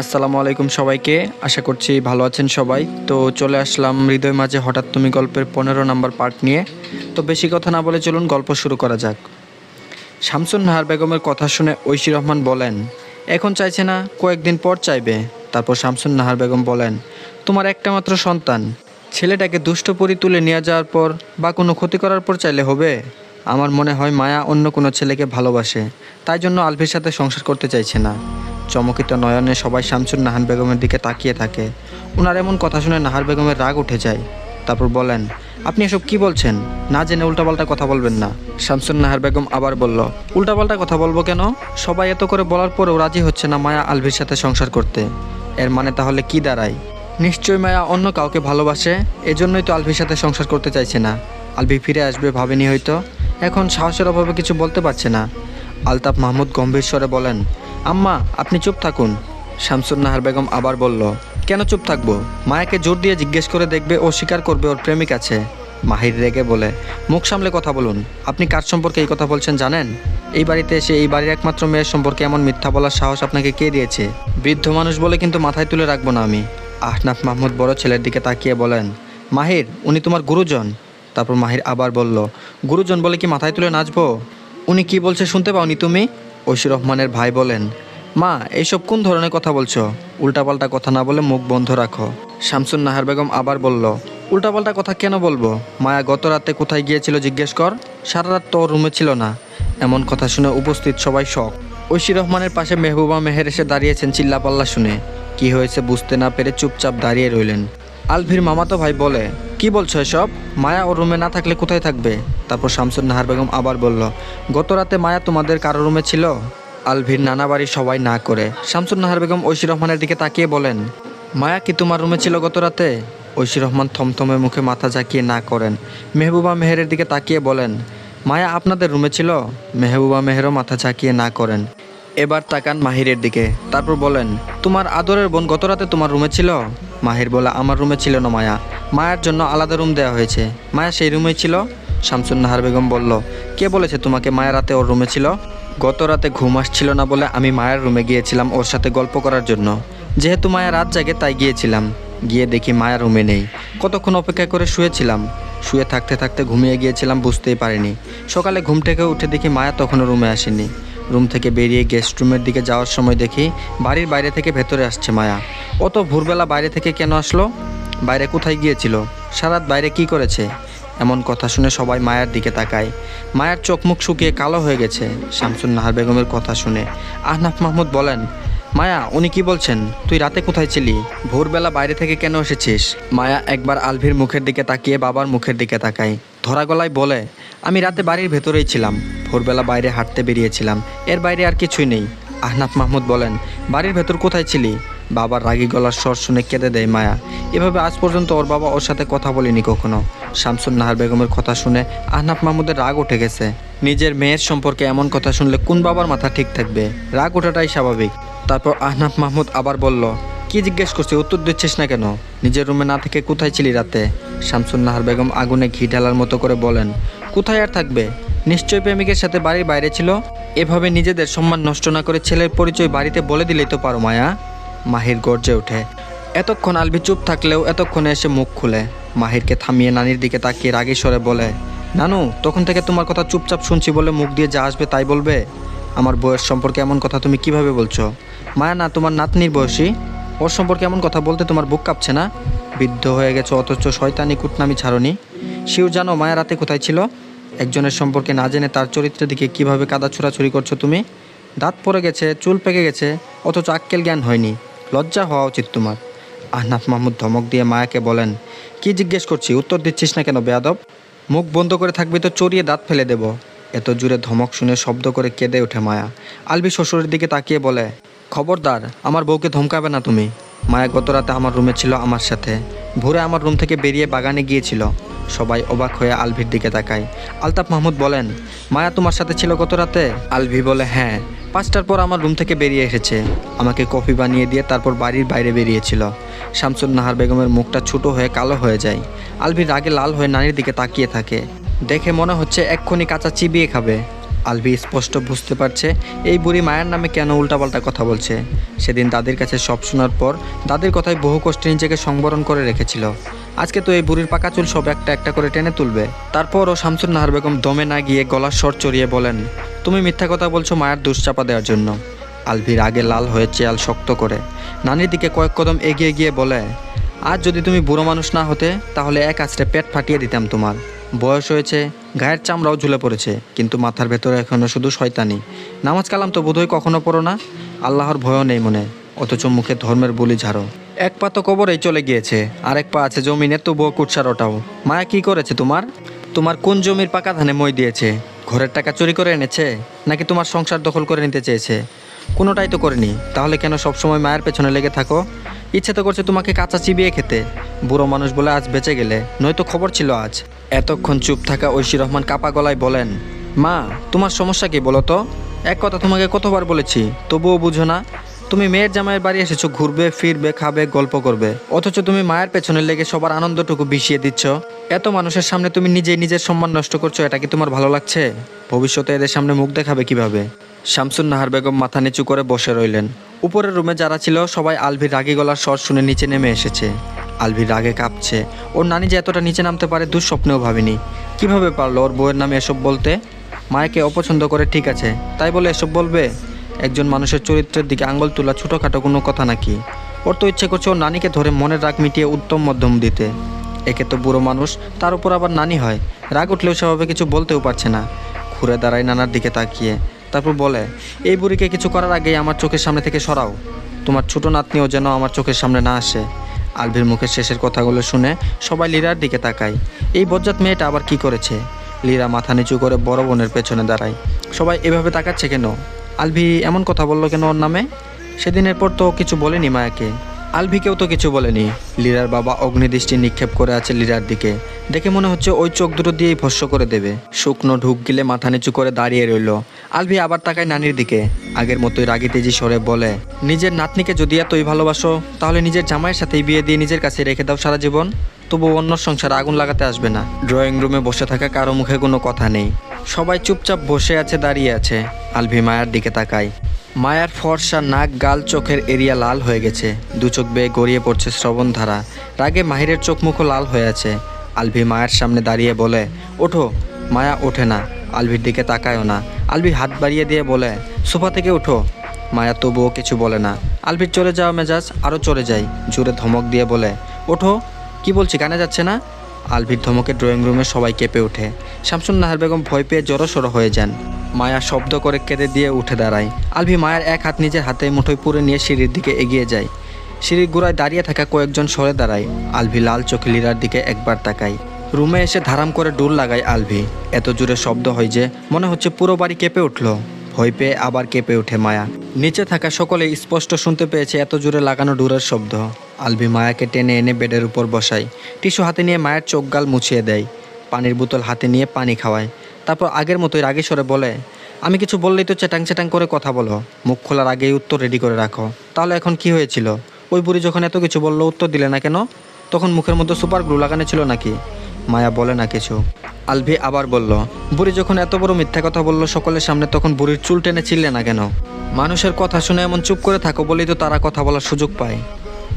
আসসালামু আলাইকুম সবাইকে। আশা করছি ভালো আছেন সবাই। তো চলে আসলাম হৃদয় মাঝে হঠাৎ তুমি গল্পের পনেরো নাম্বার পার্ট নিয়ে। তো বেশি কথা না বলে চলুন গল্প শুরু করা যাক। শামসুন নাহার বেগমের কথা শুনে ঐশী রহমান বলেন, এখন চাইছে না, কয়েকদিন পর চাইবে। তারপর শামসুন নাহার বেগম বলেন, তোমার একটা মাত্র সন্তান। ছেলেটাকে দুষ্ট পরি তুলে নিয়ে যাওয়ার পর বা কোনো ক্ষতি করার পর চাইলে হবে? আমার মনে হয় মায়া অন্য কোনো ছেলেকে ভালোবাসে, তাই জন্য আলভির সাথে সংসার করতে চাইছে না। চমকিত নয়নে সবাই শামসুন নাহান বেগমের দিকে তাকিয়ে থাকে। ওনার এমন কথা শুনে নাহার বেগমের রাগ উঠে যায়। তারপর বলেন, আপনি এসব কি বলছেন? না জেনে উল্টাপাল্টা কথা বলবেন না। শামসুন নাহার বেগম আবার বলল, উল্টাপাল্টা কথা বলব কেন? সবাই এত করে বলার পরেও রাজি হচ্ছে না মায়া আলভির সাথে সংসার করতে। এর মানে তাহলে কি দাঁড়ায়? নিশ্চয় মায়া অন্য কাউকে ভালোবাসে, এজন্যই তো আলভির সাথে সংসার করতে চাইছে না। আলভি ফিরে আসবে ভাবেনি হয়তো। এখন সাহসের অভাবে কিছু বলতে পারছে না। আলতাফ মাহমুদ গম্ভীর স্বরে বলেন, আম্মা, আপনি চুপ থাকুন। শামসুন নাহার বেগম আবার বলল, কেন চুপ থাকব? মায়াকে জোর দিয়ে জিজ্ঞেস করে দেখবে ও স্বীকার করবে ওর প্রেমিক আছে। মাহির রেগে বলে, মুখ সামলে কথা বলুন। আপনি কার সম্পর্কে এই কথা বলছেন জানেন? এই বাড়িতে এসে এই বাড়ির একমাত্র মেয়ের সম্পর্কে এমন মিথ্যা বলার সাহস আপনাকে কে দিয়েছে? বৃদ্ধ মানুষ বলে কিন্তু মাথায় তুলে রাখব না আমি। আহনাফ মাহমুদ বড় ছেলের দিকে তাকিয়ে বলেন, মাহির, উনি তোমার গুরুজন। তারপর মাহির আবার বলল, গুরুজন বলে কি মাথায় তুলে নাচবো? উনি কি বলছে শুনতে পাওনি তুমি? ঐশী রহমানের ভাই বলেন, মা, এইসব কোন ধরনের কথা বলছো? উল্টাপাল্টা কথা না বলে মুখ বন্ধ রাখো। শামসুন নাহার বেগম আবার বলল, উল্টাপাল্টা কথা কেন বলব? মায়া গত রাতে কোথায় গিয়েছিল জিজ্ঞেস কর? সারা রাত তো রুমে ছিল না। এমন কথা শুনে উপস্থিত সবাই শখ। ঐশী রহমানের পাশে মেহবুবা মেহের এসে দাঁড়িয়েছেন চিল্লাপাল্লা শুনে। কি হয়েছে বুঝতে না পেরে চুপচাপ দাঁড়িয়ে রইলেন। আলভির মামাতো ভাই বলে, কি বলছো এসব? মায়া ওর রুমে না থাকলে কোথায় থাকবে? তারপর শামসুন নাহার বেগম আবার বলল, গত রাতে মায়া তোমাদের কারও রুমে ছিল? আলভির নানা বাড়ি সবাই না করে। শামসুন নাহার বেগম ঐশী রহমানের দিকে তাকিয়ে বলেন, মায়া কি তোমার রুমে ছিল গত রাতে? ঐশী রহমান থমথমে মুখে মাথা ঝাঁকিয়ে না করেন। মেহবুবা মেহেরের দিকে তাকিয়ে বলেন, মায়া আপনাদের রুমে ছিল? মেহবুবা মেহেরও মাথা ঝাঁকিয়ে না করেন। এবার তাকান মাহিরের দিকে, তারপর বলেন, তোমার আদরের বোন গত রাতে তোমার রুমে ছিল? মাহির বলে, আমার রুমে ছিল না মায়া। মায়ার জন্য আলাদা রুম দেওয়া হয়েছে। মায়া সেই রুমে ছিল? শামসুন নাহার বেগম বলল, কে বলেছে তোমাকে মায়া রাতে ওর রুমে ছিল? গত রাতে ঘুম আসছিল না বলে আমি মায়ের রুমে গিয়েছিলাম ওর সাথে গল্প করার জন্য। যেহেতু মায়া রাত জাগে, তাই গিয়েছিলাম। গিয়ে দেখি মায়া রুমে নেই। কতক্ষণ অপেক্ষা করে শুয়েছিলাম? শুয়ে থাকতে থাকতে ঘুমিয়ে গিয়েছিলাম, বুঝতেই পারিনি। সকালে ঘুম থেকে উঠে দেখি মায়া তখনও রুমে আসেনি। রুম থেকে বেরিয়ে গেস্ট রুমের দিকে যাওয়ার সময় দেখি বাড়ির বাইরে থেকে ভেতরে আসছে মায়া। অত ভোরবেলা বাইরে থেকে কেন আসলো? বাইরে কোথায় গিয়েছিল? সারাত বাইরে কি করেছে? এমন কথা শুনে সবাই মায়ার দিকে তাকায়। মায়ের চোখ মুখ শুকিয়ে কালো হয়ে গেছে। শামসুন নাহার বেগমের কথা শুনে আহনাফ মাহমুদ বলেন, মায়া, উনি কি বলছেন? তুই রাতে কোথায় ছিলি? ভোরবেলা বাইরে থেকে কেন এসেছিস? মায়া একবার আলভির মুখের দিকে তাকিয়ে বাবার মুখের দিকে তাকায়। ধরা গলায় বলে, আমি রাতে বাড়ির ভেতরেই ছিলাম। ভোরবেলা বাইরে হাঁটতে বেরিয়েছিলাম। এর বাইরে আর কিছুই নেই। আহনাফ মাহমুদ বলেন, বাড়ির ভেতর কোথায় ছিলি? বাবার রাগী গলার স্বর শুনে কেঁদে দেয় মায়া। এভাবে আজ পর্যন্ত ওর বাবা ওর সাথে কথা বলেনি কখনো। শামসুন নাহার বেগমের কথা শুনে আহনাফ মাহমুদের রাগ উঠে গেছে। নিজের মেয়ের সম্পর্কে এমন কথা শুনলে কোন বাবার মাথা ঠিক থাকবে? রাগ ওঠাটাই স্বাভাবিক। তারপর আহনাফ মাহমুদ আবার বলল, কি জিজ্ঞেস করছি? উত্তর দিচ্ছিস না কেন? নিজের রুমে না থেকে কোথায় ছিলি রাতে? শামসুন নাহার বেগম আগুনে ঘি ঢালার মতো করে বলেন, কোথায় আর থাকবে? নিশ্চয় প্রেমিকের সাথে বাড়ির বাইরে ছিল। এভাবে নিজেদের সম্মান নষ্ট না করে ছেলের পরিচয় বাড়িতে বলে দিলেই তো পারো, মায়া। মাহির গর্জে ওঠে। এতক্ষণ আলবি চুপ থাকলেও এতক্ষণে এসে মুখ খুলে। মাহিরকে থামিয়ে নানির দিকে তাকিয়ে রাগী স্বরে বলে, নানু, তখন থেকে তোমার কথা চুপচাপ শুনছি বলে মুখ দিয়ে যা আসবে তাই বলবে? আমার বয়স সম্পর্কে এমন কথা তুমি কীভাবে বলছো? মায়া না, তোমার নাতনির বয়সী। ওর সম্পর্কে এমন কথা বলতে তোমার বুক কাঁপছে না? বৃদ্ধ হয়ে গেছে, অথচ শয়তানি কুটনামি ছাড়নি। শিউ জানো মায়া রাতে কোথায় ছিল? একজনের সম্পর্কে না জেনে তার চরিত্রের দিকে কীভাবে কাদা ছোড়াছুরি করছ তুমি? দাঁত পড়ে গেছে, চুল পেকে গেছে, অথচ আক্কেল জ্ঞান হয়নি। লজ্জা হওয়া উচিত তোমার। আহনাফ মাহমুদ ধমক দিয়ে মায়াকে বলেন, কি জিজ্ঞেস করছি? উত্তর দিচ্ছিস না কেন বেয়াদব? মুখ বন্ধ করে থাকবি তো চড়িয়ে দাঁত ফেলে দেব। এত জুড়ে ধমক শুনে শব্দ করে কেঁদে ওঠে মায়া। আলবি শ্বশুরের দিকে তাকিয়ে বলে, খবরদার, আমার বউকে ধমকাবে না তুমি। মায়া গত রাতে আমার রুমে ছিল আমার সাথে। ভোরে আমার রুম থেকে বেরিয়ে বাগানে গিয়েছিল। সবাই অবাক হয়ে আলভির দিকে তাকায়। আলতাফ মাহমুদ বলেন, মায়া তোমার সাথে ছিল গত রাতে? আলভি বলে হ্যাঁ পাঁচটার পর আমার রুম থেকে বেরিয়ে এসেছে। আমাকে কফি বানিয়ে দিয়ে তারপর বাড়ির বাইরে বেরিয়েছিল। শামসুন নাহার বেগমের মুখটা ছোটো হয়ে কালো হয়ে যায়। আলভির রাগে লাল হয়ে নানির দিকে তাকিয়ে থাকে। দেখে মনে হচ্ছে এক্ষুনি কাঁচা চিবিয়ে খাবে। আলভি স্পষ্ট বুঝতে পারছে, এই বুড়ি মায়ের নামে কেন উল্টাপাল্টা কথা বলছে? সেদিন দাদির কাছে সব শোনার পর দাদির কথায় বহু কষ্টে নিজেকে সংবরণ করে রেখেছিল। আজকে তো এই বুড়ির পাকা চুল সব একটা একটা করে টেনে তুলবে। তারপরও শামসুন নাহার বেগম দমে না গিয়ে গলার স্বর চড়িয়ে বলেন, তুমি মিথ্যা কথা বলছো মায়ের দুশ্চাপা দেওয়ার জন্য। আলভির আগে লাল হয়ে চেয়াল শক্ত করে নানির দিকে কয়েক কদম এগিয়ে গিয়ে বলে, আজ যদি তুমি বুড়ো মানুষ না হতে, তাহলে এক আছড়ে পেট ফাটিয়ে দিতাম তোমার। বয়স হয়েছে গায়ের চামড়াও ঝুলে পড়েছে, কিন্তু মাথার ভেতরে এখনও শুধু শয়তানি। নামাজ কালাম তো বোধহয় কখনো পড়ো না? আল্লাহর ভয়ও নেই মনে, অথচ মুখে ধর্মের বলি ঝাড়ো। এক পা তো কবরেই চলে গিয়েছে, আরেক পা আছে জমিনে, তবুও কুটসার ওটাও। মায়া কি করেছে তোমার? তোমার কোন জমির পাকা ধানে মই দিয়েছে? ঘরের টাকা চুরি করে এনেছে? নাকি তোমার সংসার দখল করে নিতে চেয়েছে? কোনোটাই তো করেনি, তাহলে কেন সবসময় মায়ের পেছনে লেগে থাকো? ইচ্ছে তো করছে তোমাকে কাঁচা চিবিয়ে খেতে। বুড়ো মানুষ বলে আজ বেঁচে গেলে, নয়তো খবর ছিল আজ। এতক্ষণ চুপ থাকা ঐশী রহমান কাপা গলায় বলেন, মা, তোমার সমস্যা কি বলো তো? এক কথা তোমাকে কতবার বলেছি, তবুও বুঝো না। তুমি মেয়ের জামাইয়ের বাড়ি এসেছ, ঘুরবে, ফিরবে, খাবে, গল্প করবে। অথচ তুমি মায়ের পেছনে লেগে সবার আনন্দটুকু বিষিয়ে দিচ্ছ। এত মানুষের সামনে তুমি নিজেই নিজের সম্মান নষ্ট করছ, এটা কি তোমার ভালো লাগছে? ভবিষ্যতে এদের সামনে মুখ দেখাবে কীভাবে? শামসুন নাহার বেগম মাথা নিচু করে বসে রইলেন। উপরের রুমে যারা ছিল, সবাই আলভির রাগী গলার স্বর শুনে নিচে নেমে এসেছে। আলভির রাগে কাঁপছে। ওর নানি যে এতটা নিচে নামতে পারে দুঃস্বপ্নেও ভাবিনি। কীভাবে পারল ওর বউয়ের নামে এসব বলতে? মায়েকে অপছন্দ করে ঠিক আছে। তাই বলে এসব বলবে? একজন মানুষের চরিত্রের দিকে আঙ্গুল তোলা ছোটোখাটো কোনো কথা নাকি? ওর তো ইচ্ছে করছে ওর নানিকে ধরে মনের রাগ মিটিয়ে উত্তম মধ্যম দিতে। একে তো বুড়ো মানুষ, তার উপর আবার নানি হয়। রাগ উঠলেও সেভাবে কিছু বলতেও পারছে না। ঘুরে দাঁড়ায় নানার দিকে তাকিয়ে। তারপর বলে, এই বুড়িকে কিছু করার আগেই আমার চোখের সামনে থেকে সরাও। তোমার ছোটো নাতনিও যেন আমার চোখের সামনে না আসে। আলভির মুখের শেষের কথাগুলো শুনে সবাই লিরার দিকে তাকায়। এই বজ্জাত মেয়েটা আবার কি করেছে? লিরা মাথা নিচু করে বড় বোনের পেছনে দাঁড়ায়। সবাই এভাবে তাকাচ্ছে কেন? আলভি এমন কথা বলল কেন ওর নামে? সেদিনের পর তো কিছু বলেনি মায়াকে। আলভিকেও তো কিছু বলেনি। লীরার বাবা অগ্নিদৃষ্টি নিক্ষেপ করে আছে লীরার দিকে। দেখে মনে হচ্ছে ওই চোখ দুটো দিয়েই ভস্য করে দেবে। শুকনো ঢুক গিলে মাথা নিচু করে দাঁড়িয়ে রইল। আলভি আবার তাকায় নানির দিকে। আগের মতোই রাগি তেজি সরে বলে, নিজের নাতনিকে যদি এতই ভালোবাসো, তাহলে নিজের জামাইয়ের সাথেই বিয়ে দিয়ে নিজের কাছে রেখে দাও সারা জীবন। তবু অন্য সংসারে আগুন লাগাতে আসবে না। ড্রয়িং রুমে বসে থাকা কারও মুখে কোনো কথা নেই। সবাই চুপচাপ বসে আছে, দাঁড়িয়ে আছে। আলভি মায়ার দিকে তাকায়। মায়ার ফর্সা নাক, গাল, চোখের এরিয়া লাল হয়ে গেছে। দু চোখ বেয়ে গড়িয়ে পড়ছে শ্রবণধারা রাগে মাহিরের চোখ মুখও লাল হয়ে আছে। আলভি মায়ের সামনে দাঁড়িয়ে বলে, ওঠো। মায়া ওঠে না। আলভির দিকে তাকায়ও না। আলভি হাত বাড়িয়ে দিয়ে বলে, সোফা থেকে ওঠো। মায়া তবুও কিছু বলে না। আলভির চলে যাওয়া মেজাজ আরও চলে যায়। জোরে ধমক দিয়ে বলে, ওঠো। কি বলছি? কানে যাচ্ছে না? আলভির ধমকে ড্রয়িং রুমে সবাই কেঁপে ওঠে। শামসুন নাহার বেগম ভয় পেয়ে জড়সড় হয়ে যান। মায়া শব্দ করে কেঁদে দিয়ে উঠে দাঁড়ায়। আলভি মায়ার এক হাত নিজের হাতে মুঠোয় পুরে নিয়ে সিঁড়ির দিকে এগিয়ে যায়। সিঁড়ির গোড়ায় দাঁড়িয়ে থাকা কয়েকজন সরে দাঁড়ায়। আলভি লাল চোখে লীরার দিকে একবার তাকায়। রুমে এসে ধারাম করে ডুল লাগায় আলভি। এত জোরে শব্দ হয় যে মনে হচ্ছে পুরো বাড়ি কেঁপে উঠল। ভয় পেয়ে আবার কেঁপে ওঠে মায়া। নিচে থাকা সকলে স্পষ্ট শুনতে পেয়েছে এত জোরে লাগানো ডুরের শব্দ। আলভি মায়াকে টেনে এনে বেডের উপর বসায়। টিস্যু হাতে নিয়ে মায়ের চোখ গাল মুছিয়ে দেয়। পানির বোতল হাতে নিয়ে পানি খাওয়ায়। তারপর আগের মতোই রাগে সরে বলে, আমি কিছু বললেই তো চেটাং চেটাং করে কথা বলো। মুখ খোলার আগেই উত্তর রেডি করে রাখো। তাহলে এখন কি হয়েছিল? ওই বুড়ি যখন এত কিছু বলল, উত্তর দিলে না কেন? তখন মুখের মধ্যে সুপার গ্লু লাগানো ছিল নাকি? মায়া বলে না কিছু। আলভি আবার বলল, বুড়ি যখন এত বড় মিথ্যা কথা বলল সকলের সামনে, তখন বুড়ির চুল টেনে ছিললে না কেন? মানুষের কথা শুনে এমন চুপ করে থাকো বলেই তো তারা কথা বলার সুযোগ পায়।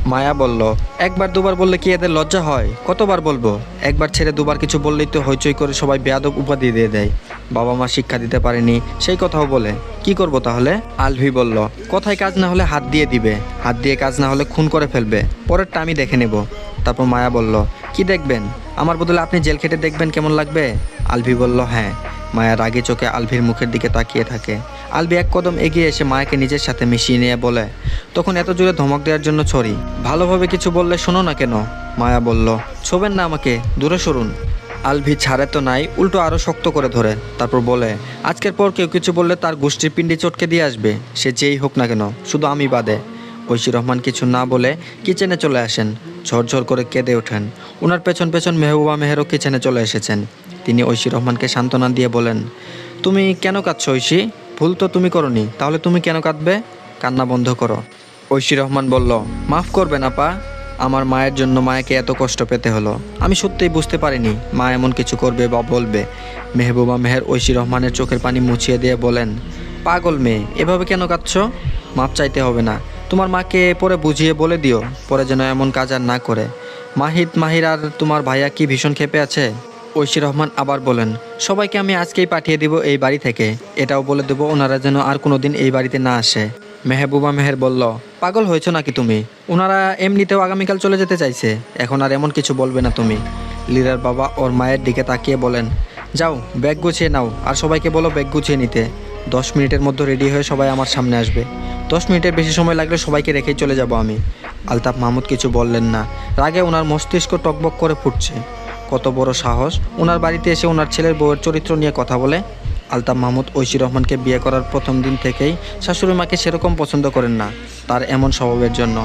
মায়া বলল, একবার দুবার বললে কি এদের লজ্জা হয়? কতবার বলব? একবার ছেড়ে দুবার কিছু বললেই তো হইচই করে সবাই বেয়াদব উপাধি দিয়ে দেয়। বাবা মা শিক্ষা দিতে পারেনি, সেই কথাও বলে। কি করব তাহলে? আলভি বলল, কথায় কাজ না হলে হাত দিয়ে দিবে। হাত দিয়ে কাজ না হলে খুন করে ফেলবে। পরেরটা আমি দেখে নেব। তারপর মায়া বলল, কি দেখবেন? আমার বদলে আপনি জেল খেটে দেখবেন কেমন লাগবে? আলভি বলল হ্যাঁ। মায়া রাগে চোখে আলভির মুখের দিকে তাকিয়ে থাকে। আলভি এক কদম এগিয়ে এসে মায়াকে নিজের সাথে মিশিয়ে নিয়ে বলে, তখন এত জোরে ধমক দেওয়ার জন্য ছড়ি। ভালোভাবে কিছু বললে শোনো না কেন? মায়া বলল, ছোবেন না আমাকে, দূরে সরুন। আলভি ছাড়ে তো নাই, উল্টো আরও শক্ত করে ধরে, তারপর বলে, আজকের পর কেউ কিছু বললে তার গোষ্ঠীর পিণ্ডি চটকে দিয়ে আসবে, সে যেই হোক না কেন, শুধু আমি বাদে। ঐশী রহমান কিছু না বলে কিচেনে চলে আসেন, ঝরঝর করে কেঁদে ওঠেন। ওনার পেছন পেছন মেহবুবা মেহেরও কিচেনে চলে এসেছেন। তিনি ঐশী রহমানকে সান্ত্বনা দিয়ে বলেন, তুমি কেন কাঁদছো ঐশী? ভুল তো তুমি করনি, তাহলে তুমি কেন কাঁদবে? কান্না বন্ধ করো। ঐশী রহমান বলল, মাফ করবেন আপা, আমার মায়ের জন্য মায়াকে এত কষ্ট পেতে হলো। আমি সত্যিই বুঝতে পারিনি, মা এমন কিছু করবে বা বলবে। মেহবুবা মেহের ঐশী রহমানের চোখের পানি মুছিয়ে দিয়ে বলেন, পাগল মেয়ে, এভাবে কেন কাঁদছ? মাপ চাইতে হবে না। তোমার মাকে পরে বুঝিয়ে বলে দিও, পরে যেন এমন কাজ আর না করে। মাহিদ মাহির আর তোমার ভাইয়া কি ভীষণ ক্ষেপে আছে? ঐশী রহমান আবার বলেন, সবাইকে আমি আজকেই পাঠিয়ে দিব এই বাড়ি থেকে। এটাও বলে দেবো ওনারা যেন আর কোনোদিন এই বাড়িতে না আসে। মেহবুবা মেহের বলল, পাগল হয়েছো নাকি তুমি? ওনারা এমনিতেও আগামীকাল চলে যেতে চাইছে। এখন আর এমন কিছু বলবে না তুমি। লিরার বাবা ওর মায়ের দিকে তাকিয়ে বলেন, যাও, ব্যাগ গুছিয়ে নাও, আর সবাইকে বলো ব্যাগ গুছিয়ে নিতে। দশ মিনিটের মধ্যে রেডি হয়ে সবাই আমার সামনে আসবে। দশ মিনিটের বেশি সময় লাগলে সবাইকে রেখেই চলে যাব আমি। আলতাফ মাহমুদ কিছু বললেন না। রাগে ওনার মস্তিষ্ক টকবক করে ফুটছে। কত বড় সাহস। ওনার বাড়িতে এসে ওনার ছেলের বউয়ের চরিত্র নিয়ে কথা বলে। আলতাফ মাহমুদ ঐশী রহমানকে বিয়ে করার প্রথম দিন থেকেই শাশুড়ি মাকে সেরকম পছন্দ করেন না, তার এমন স্বভাবের জন্য।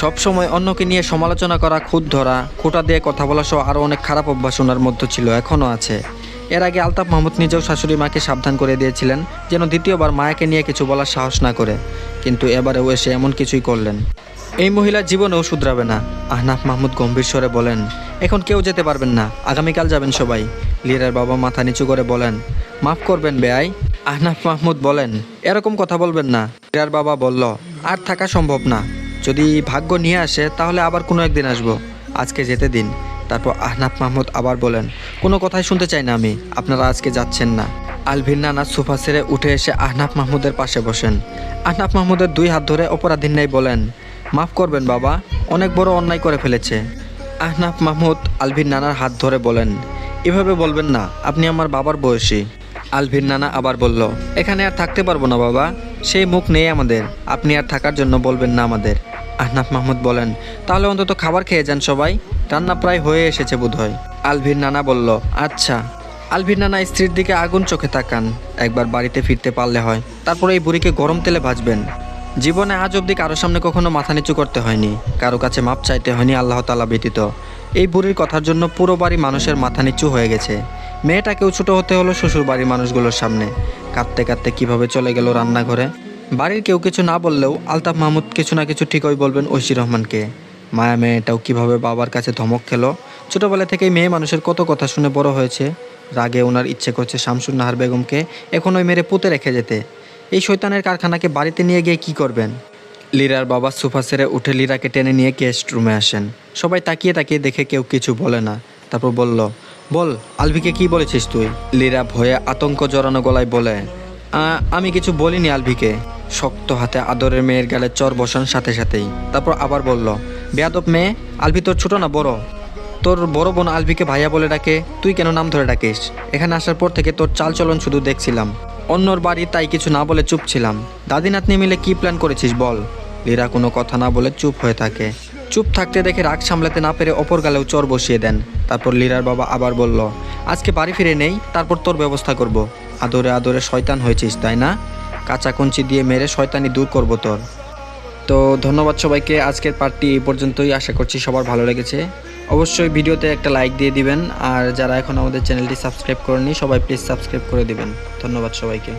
সব সময় অন্যকে নিয়ে সমালোচনা করা খুদ ধরা, খোটা দিয়ে কথা বলা সহ আরও অনেক খারাপ অভ্যাস ওনার মধ্যে ছিল, এখনও আছে। এর আগে আলতাফ মাহমুদ নিজেও শাশুড়ি মাকে সাবধান করে দিয়েছিলেন, যেন দ্বিতীয়বার মায়াকে নিয়ে কিছু বলার সাহস না করে, কিন্তু এবারেও এসে এমন কিছুই করলেন। এই মহিলা জীবনেও শুধরাবে না। আহনাফ মাহমুদ গম্ভীর স্বরে বলেন, এখন কেউ যেতে পারবেন না। আগামীকাল যাবেন সবাই। লিরার বাবা মাথা নিচু করে বলেন, মাফ করবেন বেআই। আহনাফ মাহমুদ বলেন, এরকম কথা বলবেন না। লিরার বাবা বলল, আর থাকা সম্ভব না। যদি ভাগ্য নিয়ে আসে, তাহলে আবার কোনো একদিন আসব। আজকে যেতে দিন। তারপর আহনাফ মাহমুদ আবার বলেন, কোনো কথাই শুনতে চাই না আমি। আপনারা আজকে যাচ্ছেন না। আলভির নানা সোফা ছেড়ে উঠে এসে আহনাফ মাহমুদের পাশে বসেন। আহনাফ মাহমুদের দুই হাত ধরে অপরাধীর ন্যায় বলেন মাফ করবেন বাবা, অনেক বড় অন্যায় করে ফেলেছে। আহনাফ মাহমুদ আলভির নানার হাত ধরে বলেন, এভাবে বলবেন না, আপনি আমার বাবার বয়সী। আলভির নানা আবার বলল, এখানে আর থাকতে পারব না বাবা, সেই মুখ নেই আমাদের, আপনি আর থাকার জন্য বলবেন না আমাদের। আহনাফ মাহমুদ বলেন, তাহলে অন্তত খাবার খেয়ে যান সবাই, রান্না প্রায় হয়ে এসেছে বোধহয়। আলভির নানা বলল আচ্ছা। আলভির নানা স্ত্রীর দিকে আগুন চোখে তাকান, একবার বাড়িতে ফিরতে পারলে হয়, তারপরে এই বুড়িকে গরম তেলে ভাজবেন। জীবনে আজ অবধি কারোর সামনে কখনো মাথা নিচু করতে হয়নি, কারও কাছে মাপ চাইতে হয়নি আল্লাহ তালা ব্যতীত। এই বুড়ির কথার জন্য পুরো বাড়ি মানুষের মাথা নিচু হয়ে গেছে। মেয়েটাকেও ছোট হতে হলো শ্বশুর বাড়ির মানুষগুলোর সামনে। কাঁদতে কাঁদতে কীভাবে চলে গেল রান্নাঘরে? বাড়ির কেউ কিছু না বললেও আলতাফ মাহমুদ কিছু না কিছু ঠিকই বলবেন ঐশী রহমানকে। মায়া মেয়েটাও কীভাবে বাবার কাছে ধমক খেলো? ছোটবেলা থেকেই মেয়ে মানুষের কত কথা শুনে বড় হয়েছে। রাগে ওনার ইচ্ছে করছে শামসুন নাহার বেগমকে এখন ওই মেরে পুঁতে রেখে যেতে। এই শৈতানের কারখানাকে বাড়িতে নিয়ে গিয়ে কি করবেন? লিরার বাবা সোফা সেরে উঠে লিরাকে টেনে নিয়ে গেস্ট রুমে আসেন। সবাই তাকিয়ে তাকিয়ে দেখে কেউ কিছু বলে না। তারপর বলল, বল, আলভিকে কি বলেছিস তুই? লিরা ভয়ে আতঙ্ক জড়ানো গলায় বলে আমি কিছু বলিনি আলভিকে। শক্ত হাতে আদরের মেয়ের গালে চর বসান সাথে সাথেই। তারপর আবার বলল, বেয়াদব মেয়ে, আলভি তোর ছোট না বড়? তোর বড় বোন আলভিকে ভাইয়া বলে ডাকে, তুই কেন নাম ধরে ডাকিস? এখানে আসার পর থেকে তোর চাল চলন শুধু দেখছিলাম। অন্যর বাড়ি তাই কিছু না বলে চুপ ছিলাম। দাদি নাতনি মিলে কি প্ল্যান করেছিস বল? লীরা কোনো কথা না বলে চুপ হয়ে থাকে। চুপ থাকতে দেখে রাগ সামলাতে না পেরে অপর গালেও চর বসিয়ে দেন। তারপর লীরার বাবা আবার বলল, আজকে বাড়ি ফিরে নেই, তারপর তোর ব্যবস্থা করব। আদরে আদরে শয়তান হয়েছিস, তাই না? কাঁচা কঞ্চি দিয়ে মেরে শয়তানি দূর করব তোর। তো ধন্যবাদ সবাইকে, আজকের পার্টটি এই পর্যন্তই। আশা করছি সবার ভালো লেগেছে। অবশ্যই ভিডিওতে একটা লাইক দিয়ে দিবেন। আর যারা এখন আমাদের চ্যানেলটি সাবস্ক্রাইব করেনি সবাই প্লিজ সাবস্ক্রাইব করে দিবেন। ধন্যবাদ সবাইকে।